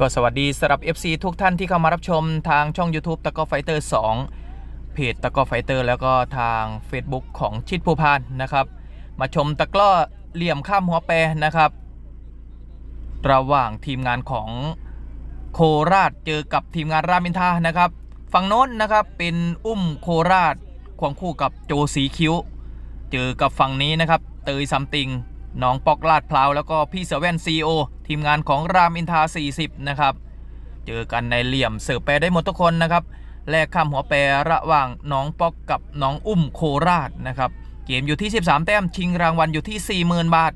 ก็สวัสดีสำหรับ FC ทุกท่านที่เข้ามารับชมทางช่อง YouTube ตะกอไฟเตอร์ 2 เพจตะกอไฟเตอร์ แล้วก็ทาง Facebook ของชิดภูพานนะครับ มาชมตะกร้อเหลี่ยมข้ามหัวแปรนะครับ ระหว่างทีมงานของโคราชเจอกับทีมงานรามินทานะครับ ฝั่งโน้นนะครับเป็นอุ้มโคราชควงคู่กับโจสีคิ้ว เจอกับฝั่งนี้นะครับ เตยซัมติง น้องปอกลาดพร้าวแล้วก็พี่เซเว่นซีโอทีมงานของรามอินทา 40 นะครับ เจอกันในเหลี่ยมเสิร์ฟแปรได้หมดทุกคนนะครับแลกข้ามหัวแปรระหว่างน้องปอกกับน้องอุ้มโคราชนะครับเกมอยู่ที่ 13 แต้มชิงรางวัลอยู่ที่ 40,000 บาท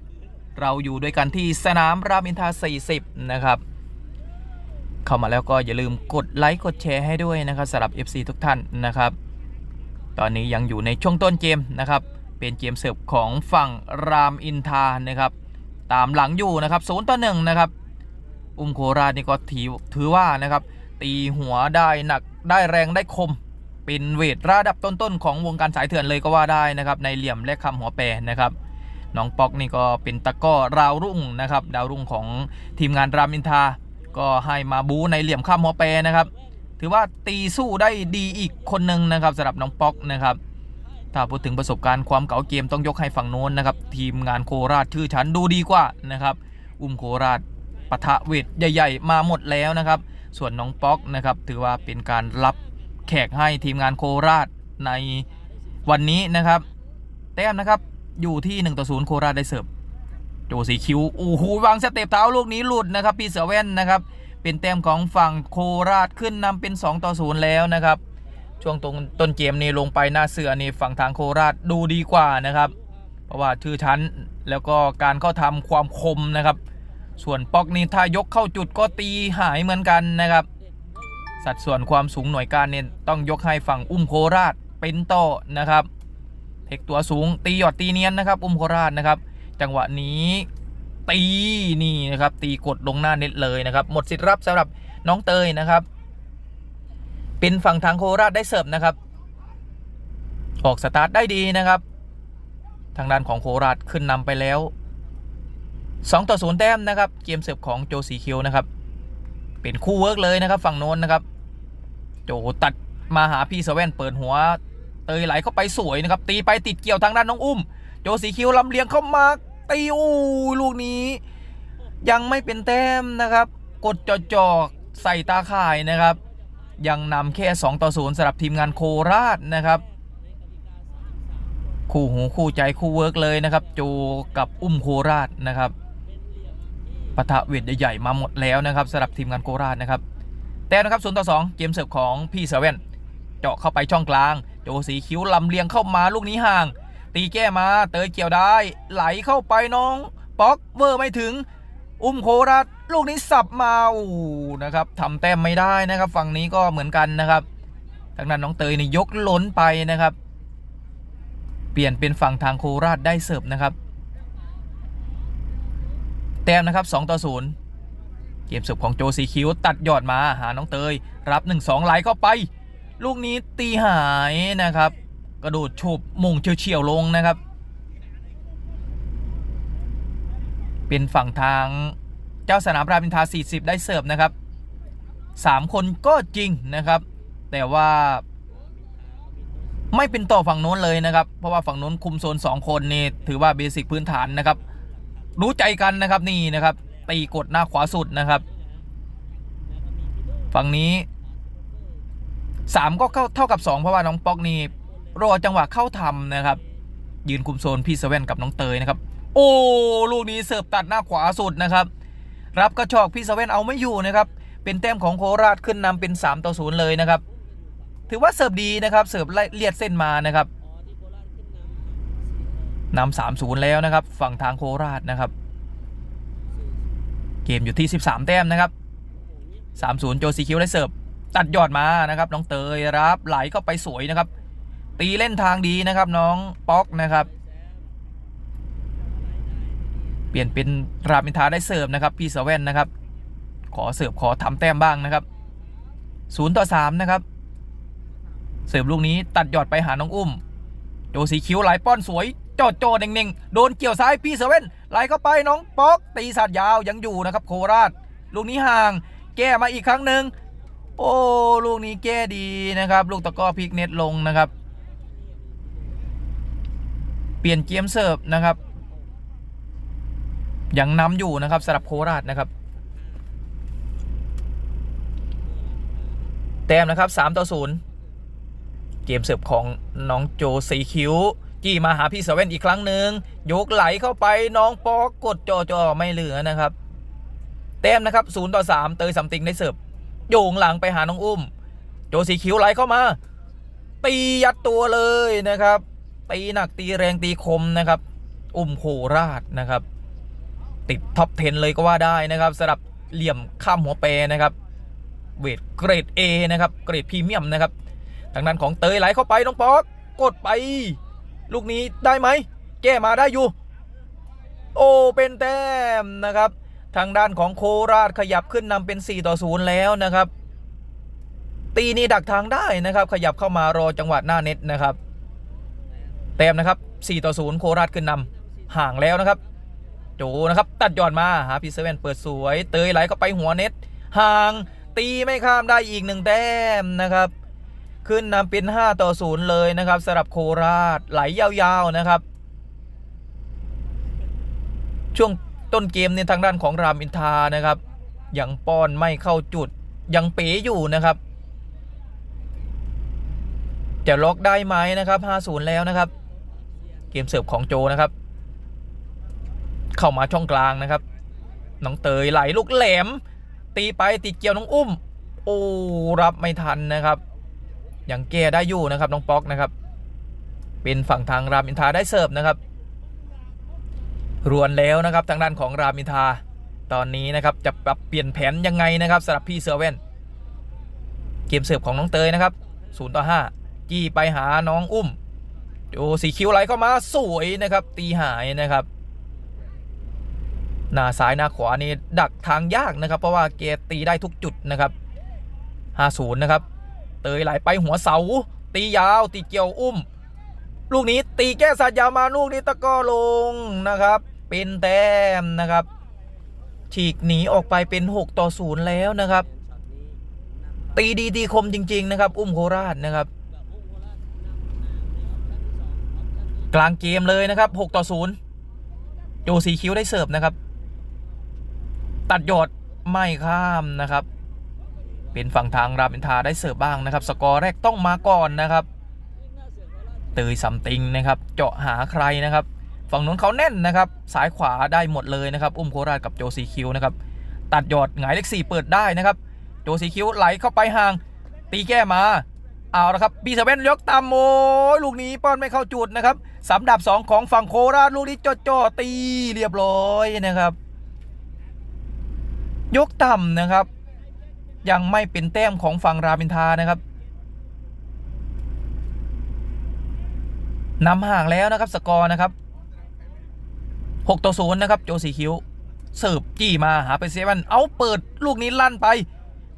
เราอยู่ด้วยกันที่สนามรามอินทา 40 นะครับ เข้ามาแล้วก็อย่าลืมกดไลค์กดแชร์ให้ด้วยนะครับสำหรับ FC ทุกท่านนะครับ ตอนนี้ยังอยู่ในช่วงต้นเกมนะครับ เป็นเกมเสิร์ฟของฝั่งรามอินทานะครับ ตามหลังอยู่นะครับศูนย์ต่อหนึ่งนะครับ อุ้มโคราชนี่ก็ถือถือว่านะครับ ตีหัวได้หนักได้แรงได้คม เป็นเวทระดับต้นๆของวงการสายเถื่อนเลยก็ว่าได้นะครับ ในเหลี่ยมและคำหัวแปรนะครับน้องป๊อกนี่ก็เป็นตะก้อราวรุ่งนะครับ ดาวรุ่งของทีมงานรามอินทาก็ให้มาบูในเหลี่ยมข้ามหัวแปรนะครับ ถือว่าตีสู้ได้ดีอีกคนหนึ่งนะครับสำหรับน้องป๊อกนะครับ ถ้าพูดถึงประสบการณ์ความเก๋าเกมต้องยกให้ฝั่งโน้นนะครับ ทีมงานโคราชชื่อชั้นดูดีกว่านะครับ อุ้มโคราชปะทะเวทใหญ่ ๆ มาหมดแล้วนะครับ ส่วนน้องป๊อกนะครับ ถือว่าเป็นการรับแขกให้ทีมงานโคราชในวันนี้นะครับ แต้มนะครับอยู่ที่1ต่อ0โคราชได้เสิร์ฟโจสีคิวโอ้โหวางสเต็ปเท้าลูกนี้หลุดนะครับ พี่เสือแว่นนะครับ เป็นแต้มของฝั่งโคราชขึ้นนำเป็น 2 ต่อ0แล้วนะครับ ช่วงตรงต้นเกมนี้ลงไปหน้าเสือนี่ฝั่งทางโคราชดูดีกว่านะครับ เพราะว่าชื่อชั้นแล้วก็การเข้าทำความคมนะครับ ส่วนป๊อกนี่ถ้ายกเข้าจุดก็ตีหายเหมือนกันนะครับ สัดส่วนความสูงหน่วยการเนี่ยต้องยกให้ฝั่งอุ้มโคราชเป็นต่อนะครับเทคตัวสูงตีหยอดตีเนียนนะครับ อุ้มโคราชนะครับ จังหวะนี้ตีนี่นะครับตีกดลงหน้าเน็ตเลยนะครับ หมดสิทธิ์รับสำหรับน้องเตยนะครับ เป็นฝั่งทางโคราชได้เสิร์ฟนะครับ ออกสตาร์ทได้ดีนะครับ ทางด้านของโคราชขึ้นนำไปแล้ว 2 ต่อ 0 แต้มนะครับ เกมเสิร์ฟของโจสีคิวนะครับ เป็นคู่เวิร์กเลยนะครับ ฝั่งโน้นนะครับ โจตัดมาหาพี่เซเว่นเปิดหัว เตยไหลเข้าไปสวยนะครับ ตีไปติดเกี่ยวทางด้านน้องอุ้ม โจสีคิวลำเลียงเข้ามาตีอู้ลูกนี้ ยังไม่เป็นแต้มนะครับ กดจอๆใส่ตาข่ายนะครับ ยังนำแค่ 2 ต่อ0สำหรับทีมงานโคราชนะครับ คู่หูคู่ใจคู่เวิร์กเลยนะครับ โจกับอุ้มโคราชนะครับปะทะเวทใหญ่ๆมาหมดแล้วนะครับสำหรับทีมงานโคราชนะครับ แต่นะครับ0ต่อ2เกมเสิร์ฟของพี่เซเว่นเจาะเข้าไปช่องกลาง โจสีคิ้วลำเลียงเข้ามาลูกนี้ห่าง ตีแก้มาเตยเกี่ยวได้ ไหลเข้าไปน้อง ป๊อกเวอร์ไม่ถึง อุ้มโคราชลูกนี้สับมาโอ้นะครับทำแต้มไม่ได้นะครับ ฝั่งนี้ก็เหมือนกันนะครับทางนั้นน้องเตยนี่ยกล้นไปนะครับ เปลี่ยนเป็นฝั่งทางโคราชได้เสิร์ฟนะครับ แต้มนะครับ2ต่อ0เกมเสิร์ฟของโจสีคิวตัดยอดมาหาน้องเตย รับ 1-2ไหลเข้าไป ลูกนี้ตีหายนะครับ กระโดดโฉบมงเฉียวๆลงนะครับ เป็นฝั่งทางเจ้าสนามรามอินทรา40 ได้เสิร์ฟนะครับ 3 คนก็จริงนะครับ แต่ว่า ไม่เป็นต่อฝั่งโน้นเลยนะครับ เพราะว่าฝั่งโน้นคุมโซน 2 คนนี่ถือว่าเบสิกพื้นฐานนะครับ รู้ใจกันนะครับนี่นะครับ ตีกดหน้าขวาสุดนะครับ ฝั่งนี้ 3 ก็เข้าเท่ากับ 2 เพราะว่าน้องป๊อกนี่รอจังหวะเข้าทำนะครับ ยืนคุมโซนพี่เซเว่นกับน้องเตยนะครับ โอ้ลูกนี้เสิร์ฟตัดหน้าขวาสุดนะครับ รับกระชอกพี่เซเว่นเอาไม่อยู่นะครับ เป็นแต้มของโคราชขึ้นนำเป็น 3 ต่อ 0 เลยนะครับ ถือว่าเสิร์ฟดีนะครับ เสิร์ฟเลียดเส้นมานะครับนำสามศูนย์แล้วนะครับ ฝั่งทางโคราชนะครับ เกมอยู่ที่ 13 แต้มนะครับ 3-0 โจซีคิวได้เสิร์ฟตัดยอดมานะครับ น้องเตยรับไหลเข้าไปสวยนะครับ ตีเล่นทางดีนะครับ น้องป๊อกนะครับ เปลี่ยนเป็นรามอินทาได้เสิร์ฟนะครับพี่เซเว่นนะครับ ขอเสิร์ฟขอทำแต้มบ้างนะครับ0ต่อ3นะครับ เสิร์ฟลูกนี้ตัดยอดไปหาน้องอุ้ม โจสีคิ้วไหลป้อนสวยจอดโจดเน่งๆโดนเกี่ยวซ้ายพี่เซเว่นไหลเข้าไปน้องป๊อก ตีสัตว์ยาวยังอยู่นะครับ โคราช ลูกนี้ห่าง แก้มาอีกครั้งหนึ่งโอ้ลูกนี้แก้ดีนะครับ ลูกตะก้อพลิกเน็ตลงนะครับ เปลี่ยนเกมเสิร์ฟนะครับ ยังนำอยู่นะครับสำหรับโคราชนะครับ แต้มนะครับ3ต่อ0เกมเสิร์ฟของน้องโจสีคิ้ว จี้มาหาพี่เซเว่นอีกครั้งหนึ่งยกไหลเข้าไปน้องปอกกดจอจอไม่เหลือนะครับ แต้มนะครับ0ต่อ3เตยสัมติงได้เสิร์ฟโยงหลังไปหาน้องอุ้ม โจสีคิ้วไหลเข้ามา ตียัดตัวเลยนะครับตีหนักตีแรงตีคมนะครับ อุ้มโคราชนะครับ ติดท็อป 10 เลยก็ว่าได้นะครับสำหรับเหลี่ยมข้ามหัวเปนะครับเวทเกรด A นะครับเกรดพรีเมียมนะครับทางด้านของเตยไหลเข้าไปน้องป๊อกกดไป ลูกนี้ได้ไหมแก้มาได้อยู่ โอ้เป็นแต้มนะครับ ทางด้านของโคราชขยับขึ้นนำเป็น 4 ต่อ 0 แล้วนะครับ ตีนี้ดักทางได้นะครับ ขยับเข้ามารอจังหวะหน้าเน็ตนะครับ แต้มนะครับ 4 ต่อ 0 โคราชขึ้นนำห่างแล้วนะครับ จนะครับ ตัดยอนมาหาพีเซเว่นเปิดสวย เตยไหลเข้าไปหัวเน็ตห่างตีไม่ข้ามได้อีกหนึ่งแต้มนะครับ ขึ้นนำเป็น 5 ต่อ 0 เลยนะครับสำหรับโคราชไหลยาวๆนะครับ ช่วงต้นเกมเนี่ยทางด้านของรามอินทานะครับ ยังป้อนไม่เข้าจุดยังเป๋อยู่นะครับ จะล็อกได้ไหมนะครับ 5-0 แล้วนะครับ เกมเสิร์ฟของโจนะครับ เข้ามาช่องกลางนะครับ น้องเตยไหลลูกแหลม ตีไปติดเกี่ยวน้องอุ้ม โอ้รับไม่ทันนะครับยังแก้ได้อยู่นะครับน้องป๊อกนะครับ เป็นฝั่งทางรามอินทาได้เสิร์ฟนะครับ รวนแล้วนะครับทางด้านของรามอินทาตอนนี้นะครับจะปรับเปลี่ยนแผนยังไงนะครับสำหรับพี่เซอร์เว่นเกมเสิร์ฟของน้องเตยนะครับ0ต่อ5จี้ไปหาน้องอุ้มโอ้สีคิวไหลเข้ามาสวยนะครับ ตีหายนะครับ หน้าซ้ายหน้าขวานี่ดักทางยากนะครับ เพราะว่าเกตีได้ทุกจุดนะครับ 50 นะครับ เตยไหลไปหัวเสา ตียาวตีเกี่ยวอุ้ม ลูกนี้ตีแก้สัตยาวมาลูกนี้ตะก้อลงนะครับ เป็นแต้มนะครับฉีกหนีออกไปเป็น 6 ต่อ 0 แล้วนะครับ ตีดีตีคมจริง ๆ นะครับ อุ้มโคราชนะครับ กลางเกมเลยนะครับ 6 ต่อ 0 โจสีคิ้วได้เสิร์ฟนะครับ ตัดหยอดไม่ข้ามนะครับ เป็นฝั่งทางรามอินทาได้เสิร์ฟบ้างนะครับ สกอร์แรกต้องมาก่อนนะครับเตยซัมติงนะครับ เจาะหาใครนะครับ ฝั่งนู้นเขาแน่นนะครับสายขวาได้หมดเลยนะครับ อุ้มโคราชกับโจสีคิวนะครับ ตัดหยอดหงายเลขสี่เปิดได้นะครับ โจสีคิวไหลเข้าไปห่าง ตีแก้มา เอาละครับบีเซเว่นยกตามโมยลูกนี้ป้อนไม่เข้าจุดนะครับสำดับสองของฝั่งโคราชลูกนี้จ่อๆตีเรียบร้อยนะครับ ยกต่ำนะครับ ยังไม่เป็นแต้มของฝั่งรามินทานะครับนำห่างแล้วนะครับสกอร์นะครับ6ต่อ0นะครับโจสีคิ้วเสิร์ฟจี้มาหาไปเซเว่นเอาเปิดลูกนี้ลั่นไป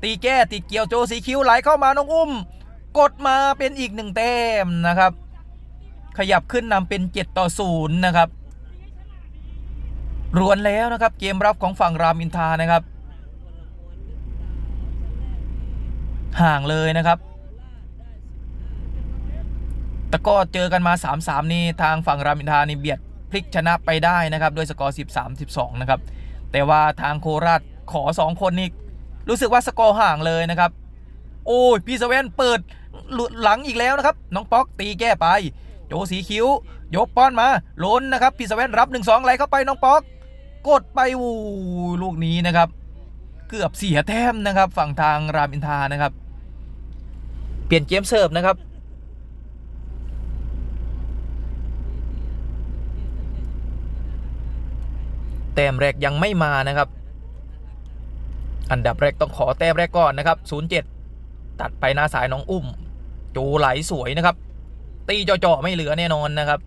ตีแก้ติดเกี่ยวโจสีคิ้วไหลเข้ามาน้องอุ้ม กดมาเป็นอีกหนึ่งแต้มนะครับ ขยับขึ้นนำเป็น 7 ต่อ0นะครับรวนแล้วนะครับเกมรับของฝั่งรามอินทานะครับ ห่างเลยนะครับแต่ก็เจอกันมา 3-3 นี่ทางฝั่งรามอินทานี่เบียดพลิกชนะไปได้นะครับด้วยสกอร์ 13-12 นะครับ แต่ว่าทางโคราชขอ 2 คนนี่รู้สึกว่าสกอร์ห่างเลยนะครับ โอ้ยพี่เซเว่นเปิดหลุดหลังอีกแล้วนะครับ น้องป๊อกตีแก้ไป โจสีคิ้ว ยกป้อนมาล้นนะครับ พี่เซเว่นรับ 1-2ไหลเข้าไปน้องป๊อก กดไปวูลูกนี้นะครับ เกือบเสียแต้มนะครับ ฝั่งทางรามอินทานะครับ เปลี่ยนเกมเสิร์ฟนะครับ แต้มแรกยังไม่มานะครับ อันดับแรกต้องขอแต้มแรกก่อนนะครับ 07 ตัดไปหน้าสายน้องอุ้มโจไหลสวยนะครับ ตีจาะๆไม่เหลือแน่นอนนะครับ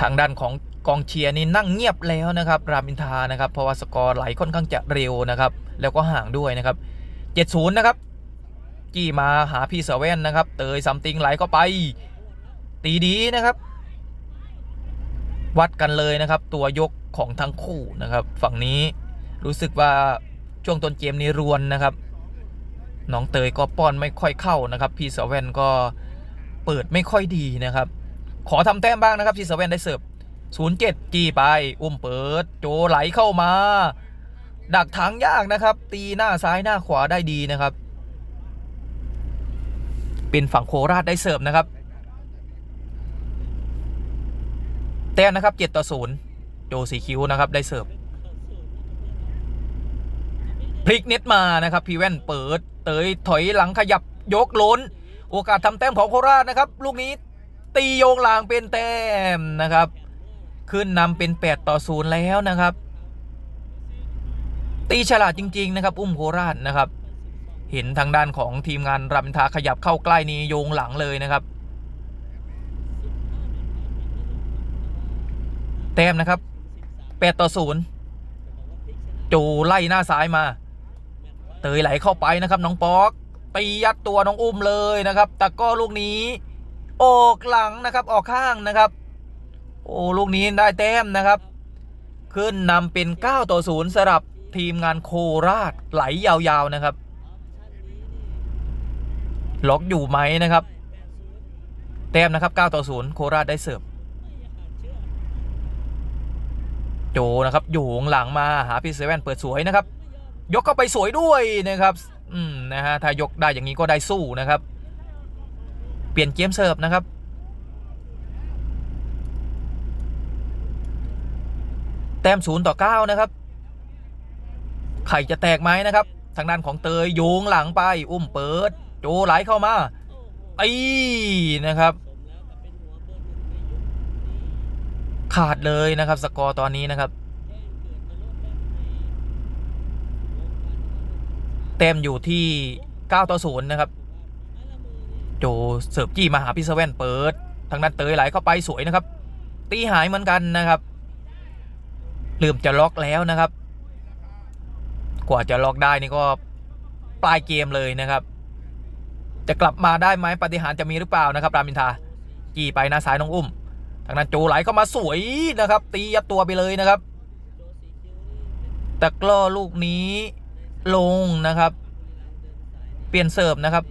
ทางด้านของ กองเชียร์นี่นั่งเงียบแล้วนะครับรามอินทานะครับเพราะว่าสกอร์ไหลค่อนข้างจะเร็วนะครับ แล้วก็ห่างด้วยนะครับ70นะครับจี้มาหาพี่เซเว่นนะครับ เตยซัมติงไหลเข้าไป ตีดีนะครับ วัดกันเลยนะครับ ตัวยกของทั้งคู่นะครับ ฝั่งนี้รู้สึกว่าช่วงต้นเกมนี้รวนนะครับน้องเตยก็ป้อนไม่ค่อยเข้านะครับ พี่เสาแวนก็เปิดไม่ค่อยดีนะครับ ขอทำแต้มบ้างนะครับพี่เสาแวนได้เสิร์ฟ 07 จี้ไป อุ้มเปิด โจไหลเข้ามา ดักถังยากนะครับ ตีหน้าซ้ายหน้าขวาได้ดีนะครับ เป็นฝั่งโคราชได้เสิร์ฟนะครับ แต้มนะครับ 7 ต่อ 0 โจสีคิวนะครับได้เสิร์ฟพลิกเน็ตมานะครับพีแว่นเปิด เตยถอยหลังขยับยกล้น โอกาสทำแต้มของโคราชนะครับ ลูกนี้ตีโยงลางเป็นแต้มนะครับ ขึ้นนำเป็น 8 ต่อ 0 แล้วนะครับ ตีฉลาดจริง ๆ นะครับ อุ้มโคราชนะครับ เห็นทางด้านของทีมงานรามินทาขยับเข้าใกล้นี้โยงหลังเลยนะครับ แต้มนะครับ 8 ต่อ 0 จูไล่หน้าซ้ายมา เตยไหลเข้าไปนะครับ น้องป๊อกตียัดตัวน้องอุ้มเลยนะครับ แต่ก็ลูกนี้ ออกหลังนะครับ ออกข้างนะครับ โอ้ลูกนี้ได้แต้มนะครับ ขึ้นนำเป็น 9 ต่อ 0สำหรับทีมงานโคราชไหลยาวๆนะครับ ล็อกอยู่ไหมนะครับ แต้มนะครับ 9 ต่อ 0 โคราชได้เสิร์ฟโจนะครับอยู่ข้างหลังมาหาพี่เซเว่นเปิดสวยนะครับ ยกเข้าไปสวยด้วยนะครับ อืมนะฮะถ้ายกได้อย่างนี้ก็ได้สู้นะครับ เปลี่ยนเกมเสิร์ฟนะครับ ต้มศูนย์ต่อเก้านะครับไข่จะแตกไหมนะครับ ทางด้านของเตยโยงหลังไป อุ้มเปิด โจไหลเข้ามาตีนะครับ ขาดเลยนะครับ สกอร์ตอนนี้นะครับเต็มอยู่ที่ 9 ต่อ 0 นะครับ โจเสิร์ฟจี้มาหาพี่เซเว่นเปิด ทางด้านเตยไหลเข้าไปสวยนะครับ ตีหายเหมือนกันนะครับ ลืมจะล็อกแล้วนะครับ กว่าจะล็อกได้นี่ก็ปลายเกมเลยนะครับ จะกลับมาได้ไหมปฏิหารจะมีหรือเปล่านะครับรามินทาจี้ไปน้าซ้ายน้องอุ้มทางนั้นโจไหลเข้ามาสวยนะครับ ตียัดตัวไปเลยนะครับแต่กล้อลูกนี้ลงนะครับ เปลี่ยนเสิร์ฟนะครับ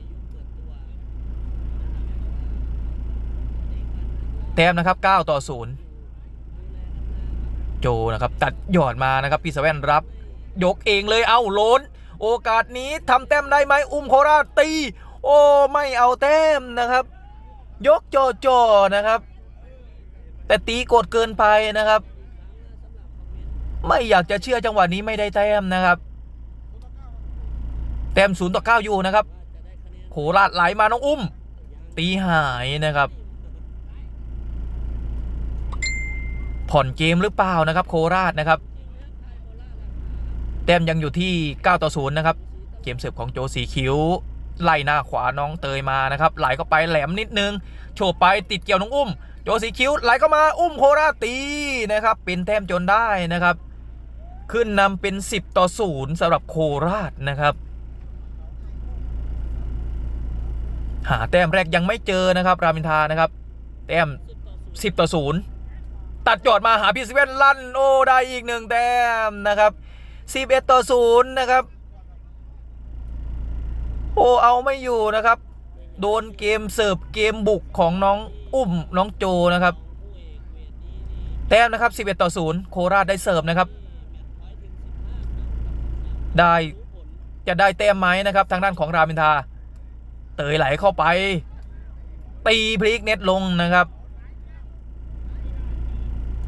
แต้มนะครับ 9 ต่อ 0 โจนะครับตัดหยอดมานะครับพี่สแวนรับ ยกเองเลยเอาโลนโอกาสนี้ทำแต้มได้ไหมอุ้มโคราชตี โอ้ไม่เอาแต้มนะครับ ยกโจอจนะครับ แต่ตีกดเกินไปนะครับ ไม่อยากจะเชื่อจังหวะนี้ไม่ได้แต้มนะครับแต้มศูนย์ต่อเก้าอยู่นะครับโคราชไหลมาน้องอุ้ม ตีหายนะครับ ผ่อนเกมหรือเปล่านะครับ โคราชนะครับ แต้มยังอยู่ที่ 9 ต่อ 0 นะครับ เกมเสิร์ฟของโจสีคิ้ว ไล่หน้าขวาน้องเตยมานะครับ ไหลเข้าไปแหลมนิดนึง โฉบไปติดเกี่ยวน้องอุ้ม โจสีคิ้วไหลเข้ามาอุ้มโคราชตีนะครับ เป็นแต้มจนได้นะครับ ขึ้นนำเป็น 10 ต่อ 0สำหรับโคราชนะครับ หาแต้มแรกยังไม่เจอนะครับ รามินทานะครับ แต้ม 10 ต่อ 0 ตัดจอดมาหาพี่สเวนลั่นโอ้ได้อีกหนึ่งแต้มนะครับ11ต่อ0นะครับ โอ้เอาไม่อยู่นะครับ โดนเกมเสิร์ฟเกมบุกของน้องอุ้มน้องโจนะครับ แต้มนะครับ11ต่อ0โคราชได้เสิร์ฟนะครับ ได้จะได้แต้มไหมนะครับ ทางด้านของรามินทา เตยไหลเข้าไปตีพลิกเน็ตลงนะครับ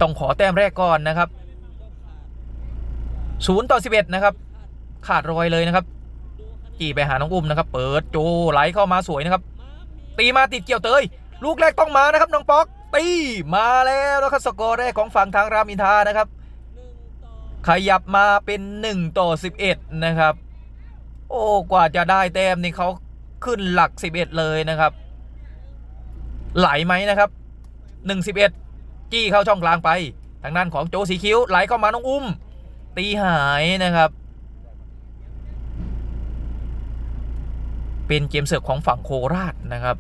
ต้องขอแต้มแรกก่อนนะครับ0ต่อ11นะครับ ขาดรอยเลยนะครับจีไปหาน้องอุ้มนะครับ เปิดโจไหลเข้ามาสวยนะครับ ตีมาติดเกี่ยวเตย ลูกแรกต้องมานะครับน้องป๊อก ตีมาแล้วนะครับสกอร์แรกของฝั่งทางรามอินทานะครับ ขยับมาเป็น1ต่อ11นะครับ โอ้กว่าจะได้แต้มนี่เขาขึ้นหลัก11เลยนะครับ ไหลไหมนะครับ1 11 จี้เข้าช่องกลางไปทางด้านของโจสีคิ้วไหลเข้ามาน้องอุ้ม ตีหายนะครับ เป็นเกมเสิร์ฟของฝั่งโคราชนะครับ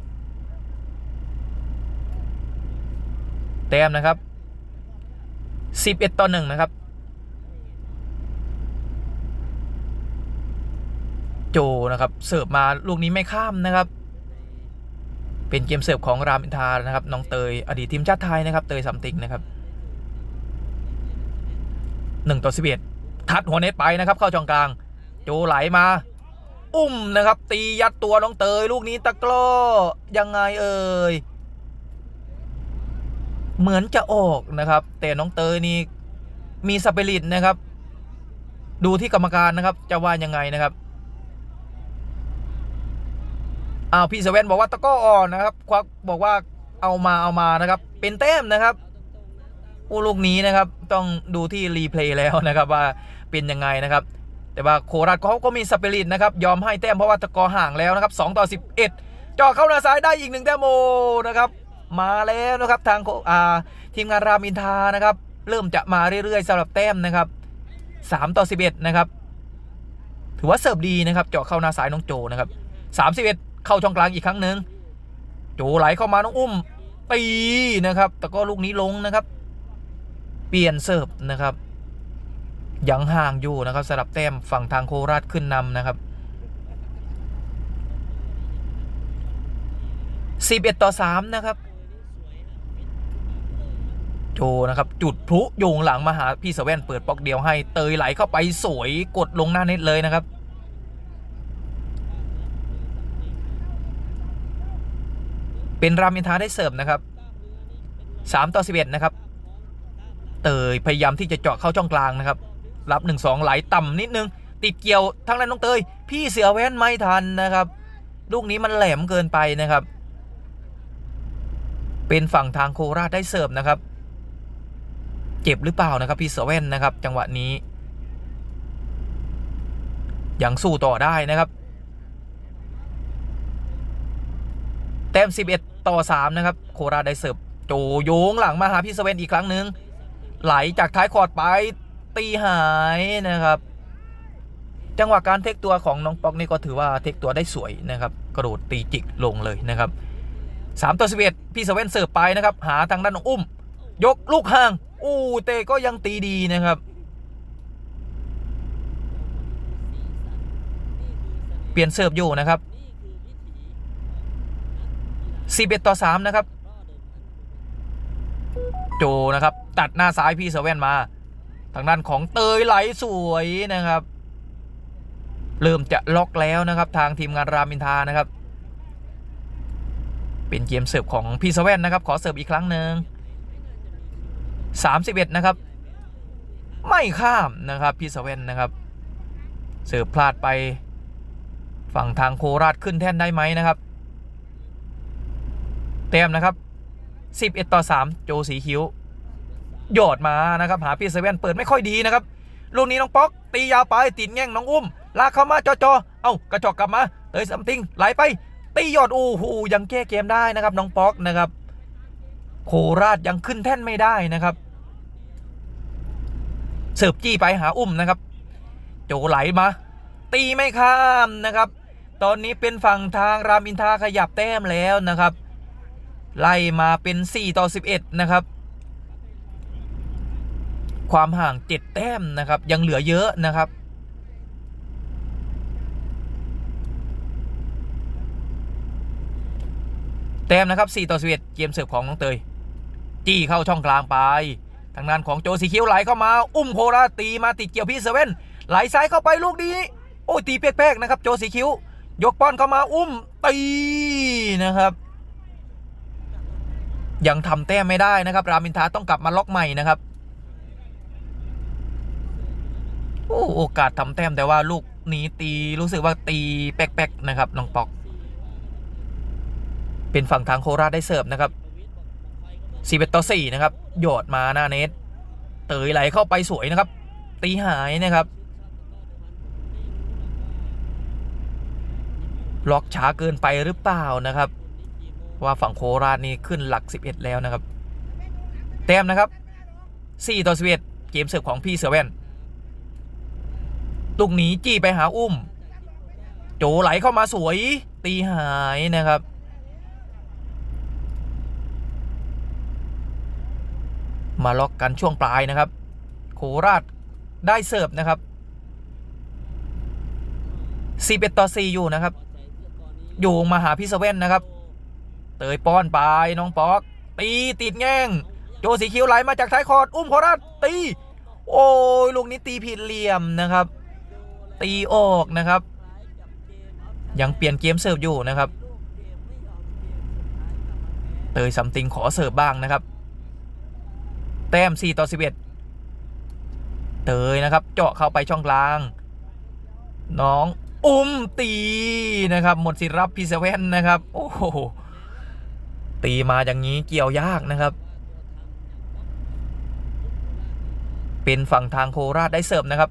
แต้มนะครับ 11 ต่อ 1 นะครับ โจนะครับ เสิร์ฟมาลูกนี้ไม่ข้ามนะครับ เป็นเกมเสิร์ฟของรามอินทานะครับน้องเตยอดีตทีมชาติไทยนะครับเตยสัมติงนะครับ1ต่อ11ทัดหัวเน็ตไปนะครับ เข้าช่องกลาง โจไหลมา อุ้มนะครับ ตียัดตัวน้องเตยลูกนี้ตะกร้อยังไงเอ่ยเหมือนจะออกนะครับ แต่น้องเตยนี่มีสเปริตนะครับ ดูที่กรรมการนะครับ จะว่ายังไงนะครับ อ้าวพี่เซเว่นบอกว่าตะก้ออ่อนนะครับควักบอกว่าเอามาเอามานะครับ เป็นแต้มนะครับโอ้ลูกนี้นะครับต้องดูที่รีเพลย์แล้วนะครับว่าเป็นยังไงนะครับ แต่ว่าโคราชเขาก็มีสปิริตนะครับยอมให้แต้มเพราะว่าตะกอห่างแล้วนะครับ2ต่อ11จ่อเข้าหน้าซ้ายได้อีกหนึ่งแต้มโมนะครับมาแล้วนะครับทางโคอ่าทีมงานรามินทานะครับ เริ่มจะมาเรื่อยๆสำหรับแต้มนะครับ3ต่อ11นะครับถือว่าเสิร์ฟดีนะครับเจาะเข้าหน้าซ้ายน้องโจนะครับ31 เข้าช่องกลางอีกครั้งหนึ่งโจไหลเข้ามาน้องอุ้มตีนะครับแต่ก็ลูกนี้ลงนะครับ เปลี่ยนเสิร์ฟนะครับยังห่างอยู่นะครับสำหรับแต้มฝั่งทางโคราชขึ้นนำนะครับ11 ต่อ 3 นะครับ โจนะครับ จุดพลุโยงหลังมาหาพี่สเว่นเปิดปอกเดียวให้เตยไหลเข้าไปสวยกดลงหน้าเน็ตเลยนะครับ เป็นรามอินทาได้เสิร์ฟนะครับ3ต่อ11นะครับ เตยพยายามที่จะเจาะเข้าช่องกลางนะครับ รับ 1-2 ไหลต่ำนิดนึง ติดเกี่ยวทั้งนั้นน้องเตย พี่เสือแว่นไม่ทันนะครับ ลูกนี้มันแหลมเกินไปนะครับ เป็นฝั่งทางโคราชได้เสิร์ฟนะครับ เจ็บหรือเปล่านะครับ พี่เสือแว่นนะครับ จังหวะนี้ ยังสู้ต่อได้นะครับ แต้ม11 ต่อ 3 นะครับ โคราชได้เสิร์ฟโจโยงหลังมาหาพี่เซเวนอีกครั้งหนึ่งไหลจากท้ายคอร์ดไปตีหายนะครับ จังหวะการเทคตัวของน้องป๊อกนี่ก็ถือว่าเทคตัวได้สวยนะครับ กระโดดตีจิกลงเลยนะครับ3ต่อ11พี่เซเวนเสิร์ฟไปนะครับ หาทางด้านน้องอุ้ม ยกลูกห่าง อู้เตก็ยังตีดีนะครับ เปลี่ยนเสิร์ฟอยู่นะครับ 11 ต่อ 3 นะครับ โจนะครับ ตัดหน้าซ้ายพี่เซเว่นมา ทางด้านของเตยไหลสวยนะครับ เริ่มจะล็อกแล้วนะครับ ทางทีมงานรามินทานะครับ เป็นเกมเสิร์ฟของพี่เซเว่นนะครับ ขอเสิร์ฟอีกครั้งหนึ่ง31 นะครับ ไม่ข้ามนะครับพี่เซเว่นนะครับ เสิร์ฟพลาดไป ฝั่งทางโคราชขึ้นแท่นได้ไหมนะครับ แต้มนะครับ 11 ต่อ 3 โจสีคิ้วหยอดมานะครับหาพี่เซเว่นเปิดไม่ค่อยดีนะครับลูกนี้น้องป๊อกตียาวไปติดแง่งน้องอุ้ม ลากเข้ามาจอจอเอากระจอกกลับมาเตยสัมติงไหลไป ตียอดอ้โหยังแก้เกมได้นะครับน้องป๊อกนะครับโคราชยังขึ้นแท่นไม่ได้นะครับ เสิร์ฟจี้ไปหาอุ้มนะครับ โจไหลมา ตีไม่ข้ามนะครับ ตอนนี้เป็นฝั่งทางรามอินทาขยับแต้มแล้วนะครับ ไล่มาเป็น 4 ต่อ 11 นะครับ ความห่าง 7 แต้มนะครับ ยังเหลือเยอะนะครับ แต้มนะครับ 4 ต่อ 11 เกมเสิร์ฟของน้องเตย จี้เข้าช่องกลางไป ทางด้านของโจสีเขียวไหลเข้ามา อุ้มโคราตีมาติดเกี่ยวพี่เซเว่นไหลซ้ายเข้าไปลูกนี้ โอ้ยตีเป๊กๆนะครับ โจสีคิ้ว ยกป้อนเข้ามาอุ้มตีนะครับ ยังทำแต้มไม่ได้นะครับ รามินทาต้องกลับมาล็อกใหม่นะครับโอ้โอกาสทำแต้มแต่ว่าลูกนี้ตีรู้สึกว่าตีแป๊กๆนะครับน้องปอก เป็นฝั่งทางโคราชได้เสิร์ฟนะครับ11ต่อ4นะครับหยดมาหน้าเนตเตยไหลเข้าไปสวยนะครับ ตีหายนะครับล็อกช้าเกินไปหรือเปล่านะครับ ว่าฝั่งโคราชนี่ขึ้นหลัก 11 แล้วนะครับ แต้มนะครับ 4 ต่อ 11 เกมเสิร์ฟของพี่เสือแว่นลูกหนีจี้ไปหาอุ้ม โจไหลเข้ามาสวย ตีหายนะครับ มาล็อกกันช่วงปลายนะครับ โคราชได้เสิร์ฟนะครับ11ต่อ4อยู่นะครับ อยู่มาหาพี่เซเว่นนะครับ เตยป้อนไปน้องป๊อก ตีติดแง่ง โจสีคิ้วไหลมาจากท้ายคอร์ดอุ้มโคราชตี โอ้ยลูกนี้ตีผิดเหลี่ยมนะครับ ตีออกนะครับ ยังเปลี่ยนเกมเสิร์ฟอยู่นะครับ เตยซัมติงขอเสิร์ฟบ้างนะครับ แต้ม 4 ต่อ 11 เตยนะครับ เจาะเข้าไปช่องกลาง น้องอุ้มตีนะครับ หมดสิรับพีเซเว่นนะครับ โอ้โห ตีมาอย่างนี้เกี่ยวยากนะครับ เป็นฝั่งทางโคราชได้เสิร์ฟนะครับ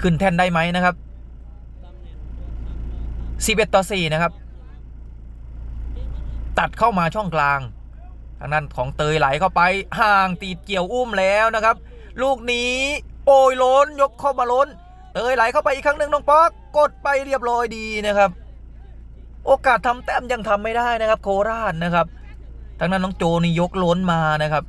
ขึ้นแท่นได้ไหมนะครับ11ต่อ4นะครับ ตัดเข้ามาช่องกลาง ทางนั้นของเตยไหลเข้าไปห่างตีดเกี่ยวอุ้มแล้วนะครับ ลูกนี้โปยล้นยกเข้ามาล้น เตยไหลเข้าไปอีกครั้งหนึ่งน้องป๊อกกดไปเรียบร้อยดีนะครับ โอกาสทำแต้มยังทำไม่ได้นะครับ โคราชนะครับทางนั้นน้องโจนี่ยกล้นมานะครับ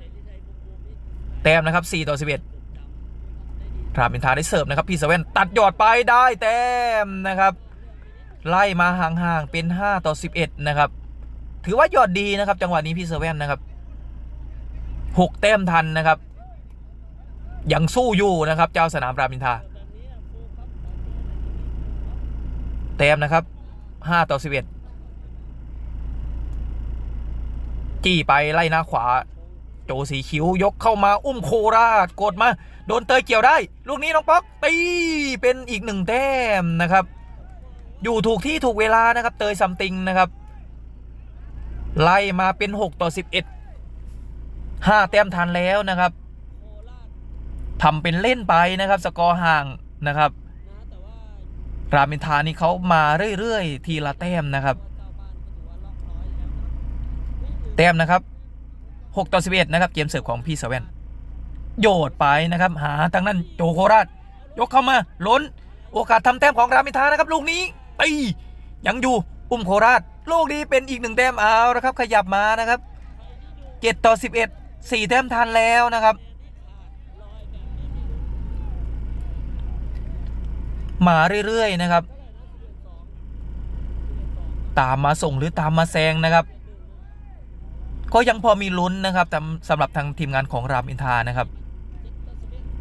แต้มนะครับ4ต่อ11พรามินทาได้เสิร์ฟนะครับพี่เซเว่นตัดหยอดไปได้แต้มนะครับ ไล่มาห่างๆเป็น5ต่อ11นะครับ ถือว่ายอดดีนะครับ จังหวะนี้พี่เซเว่นนะครับ6แต้มทันนะครับ ยังสู้อยู่นะครับ เจ้าสนามรามอินทาแต้มนะครับ 5ต่อ11จี้ไปไล่หน้าขวา โจสีคิ้วยกเข้ามาอุ้มโคราชกดมา โดนเตยเกี่ยวได้ ลูกนี้น้องป๊อกตีเป็นอีกหนึ่งแต้มนะครับ อยู่ถูกที่ถูกเวลานะครับ เตยซัมติงนะครับ ไล่มาเป็น 6 ต่อ 11 5 แต้มทันแล้วนะครับทำเป็นเล่นไปนะครับ สกอร์ห่างนะครับ รามอินทานี่เขามาเรื่อยๆ ทีละแต้มนะครับ แต้มนะครับ6ต่อ11นะครับเกมเสิร์ฟของพี่เซเว่นโยดไปนะครับหาทางนั้นโจโคราช ยกเข้ามาล้น โอกาสทำแต้มของรามอินทานะครับลูกนี้ตียังอยู่อุ้มโคราชลูกนี้เป็นอีกหนึ่งแต้มเอาละครับขยับมานะครับ7ต่อ11 4แต้มทันแล้วนะครับ มาเรื่อยๆนะครับ ตามมาส่งหรือตามมาแซงนะครับ ก็ยังพอมีลุ้นนะครับสำหรับทางทีมงานของรามอินทานะครับ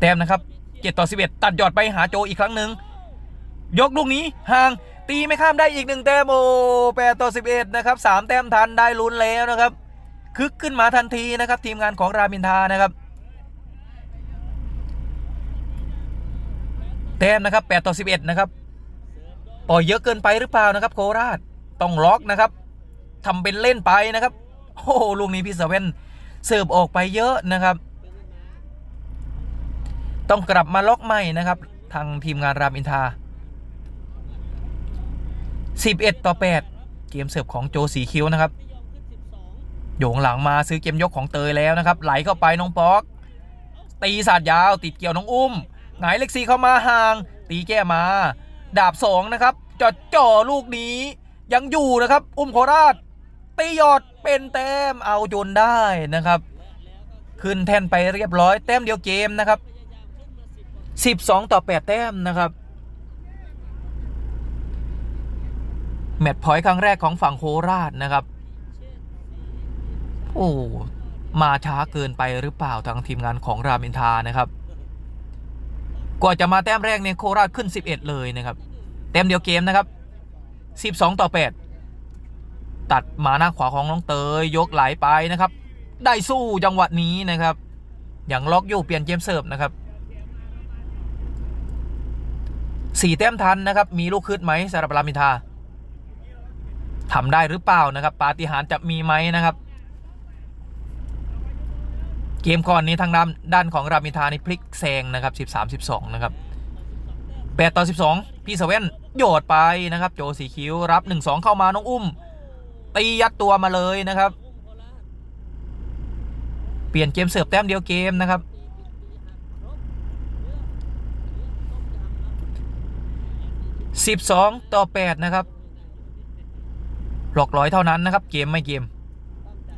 แต้มนะครับ7ต่อ11 ตัดยอดไปหาโจอีกครั้งหนึ่งยกลูกนี้ห่างตีไม่ข้ามได้อีกหนึ่งแต้มโอ้8ต่อ11นะครับ3แต้มทันได้ลุ้นแล้วนะครับคึกขึ้นมาทันทีนะครับ ทีมงานของรามินทานะครับ แต้มนะครับ8ต่อ 11 นะครับ ปล่อยเยอะเกินไปหรือเปล่านะครับ โคราชต้องล็อกนะครับทำเป็นเล่นไปนะครับ โอ้ลูกนี้พี่เซเว่นเสิร์ฟออกไปเยอะนะครับ ต้องกลับมาล็อกใหม่นะครับ ทางทีมงานรามอินทา 11 ต่อ 8 เกมเสิร์ฟของโจสีคิ้วนะครับโยงหลังมาซื้อเกมยกของเตยแล้วนะครับ ไหลเข้าไปน้องป๊อก ตีสาดยาวติดเกี่ยวน้องอุ้ม หงายเล็กซีเข้ามาห่าง ตีแก้มา ดาบสองนะครับจอดจ่อลูกนี้ ยังอยู่นะครับ อุ้มโคราช ตียอดเป็นแต้มเอาจนได้นะครับ ขึ้นแท่นไปเรียบร้อยแต้มเดียวเกมนะครับ 12 ต่อ 8 แต้มนะครับแมตช์พอยต์ครั้งแรกของฝั่งโคราชนะครับ โอ้ มาช้าเกินไปหรือเปล่าทางทีมงานของรามอินทานะครับ กว่าจะมาแต้มแรกเนี่ยโคราชขึ้น 11 เลยนะครับแต้มเดียวเกมนะครับ 12 ต่อ 8 ตัดมาหน้าขวาของน้องเตยยกไหลไปนะครับ ได้สู้จังหวะนี้นะครับ อย่างล็อกอยู่เปลี่ยนเกมเสิร์ฟนะครับสี่แต้มทันนะครับ มีลูกคืดไหมสำหรับรามินทาทำได้หรือเปล่านะครับ ปาฏิหาริย์จะมีไหมนะครับ เกมก่อนนี้ทางด้านด้านของรามินทานี่พลิกแซงนะครับ 13 12 นะครับ 8 ต่อ 12 พี่เซเว่นโยดไปนะครับ โจสีคิ้วรับ 1-2 เข้ามาน้องอุ้ม ตียัดตัวมาเลยนะครับ เปลี่ยนเกมเสิร์ฟแต้มเดียวเกมนะครับ12ต่อ8นะครับ หลอกร้อยเท่านั้นนะครับ เกมไม่เกม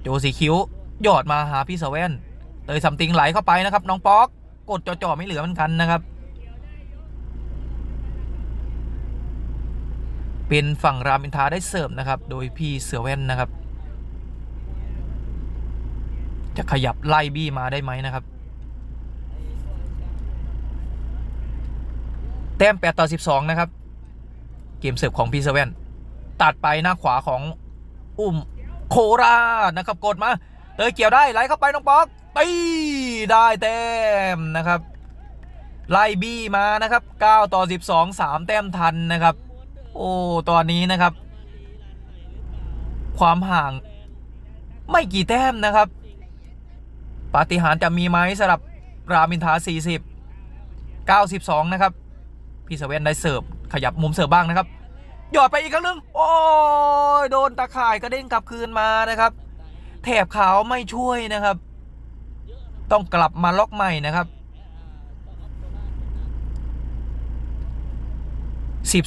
โจสีคิ้วหยอดมาหาพี่เสเว่น ยซัมติงไหลเข้าไปนะครับ น้องป๊อกกดจ่อๆไม่เหลือเหมือนกันนะครับ เป็นฝั่งรามอินทาได้เสิร์ฟนะครับ โดยพี่เสือแว่นนะครับ จะขยับไล่บี้มาได้ไหมนะครับ แต้ม8ต่อ 12 นะครับ เกมเสิร์ฟของพี่เซเว่นตัดไปหน้าขวาของอุ้มโคราชนะครับ กดมาเตยเกี่ยวได้ไหลเข้าไปน้องป๊อก ตีได้แต้มนะครับ ไล่บี้มานะครับ 9 ต่อ 12 3 แต้มทันนะครับ โอ้ตอนนี้นะครับ ความห่างไม่กี่แต้มนะครับ ปาฏิหาริย์จะมีไหมสำหรับรามินทา 40 92 นะครับ พี่เซเว่นได้เสิร์ฟขยับมุมเสิร์ฟบ้างนะครับ หยอดไปอีกครั้งหนึ่งโอ้ยโดนตะข่ายกระเด้งกลับคืนมานะครับ แถบขาวไม่ช่วยนะครับ ต้องกลับมาล็อกใหม่นะครับ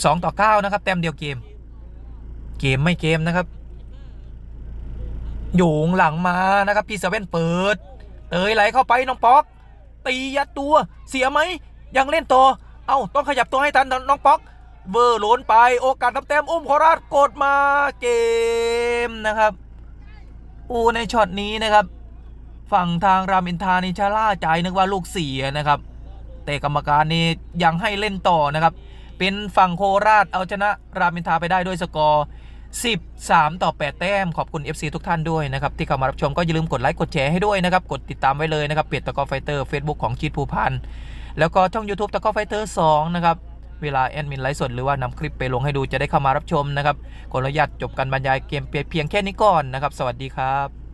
12 ต่อ 9 นะครับ แต้มเดียวเกม เกมไม่เกมนะครับโยงหลังมานะครับพี่เซเว่นเปิด เตยไหลเข้าไปน้องป๊อก ตียัดตัวเสียไหมยังเล่นต่อเอ้าต้องขยับตัวให้ทันน้องป๊อก เวอร์โหลนไปโอกาสทำแต้มอุ้มโคราชกดมาเกมนะครับ อูในช็อตนี้นะครับ ฝั่งทางรามอินทานี่ชะล่าใจนึกว่าลูกเสียนะครับ แต่กรรมการนี่ยังให้เล่นต่อนะครับ เป็นฝั่งโคราชเอาชนะรามอินทาไปได้ด้วยสกอร์ 13 ต่อ 8 แต้ม ขอบคุณ FC ทุกท่านด้วยนะครับ ที่เข้ามารับชมก็อย่าลืมกดไลค์กดแชร์ให้ด้วยนะครับ กดติดตามไว้เลยนะครับเพจตะกอไฟเตอร์ Facebook ของจีดภูพันธ์แล้วก็ช่อง YouTube ตะกอไฟเตอร์2นะครับเวลาแอดมินไลฟ์สดหรือว่านำคลิปไปลงให้ดูจะได้เข้ามารับชมนะครับขออนุญาตจบการบรรยายเกมเพียงแค่นี้ก่อนนะครับ สวัสดีครับ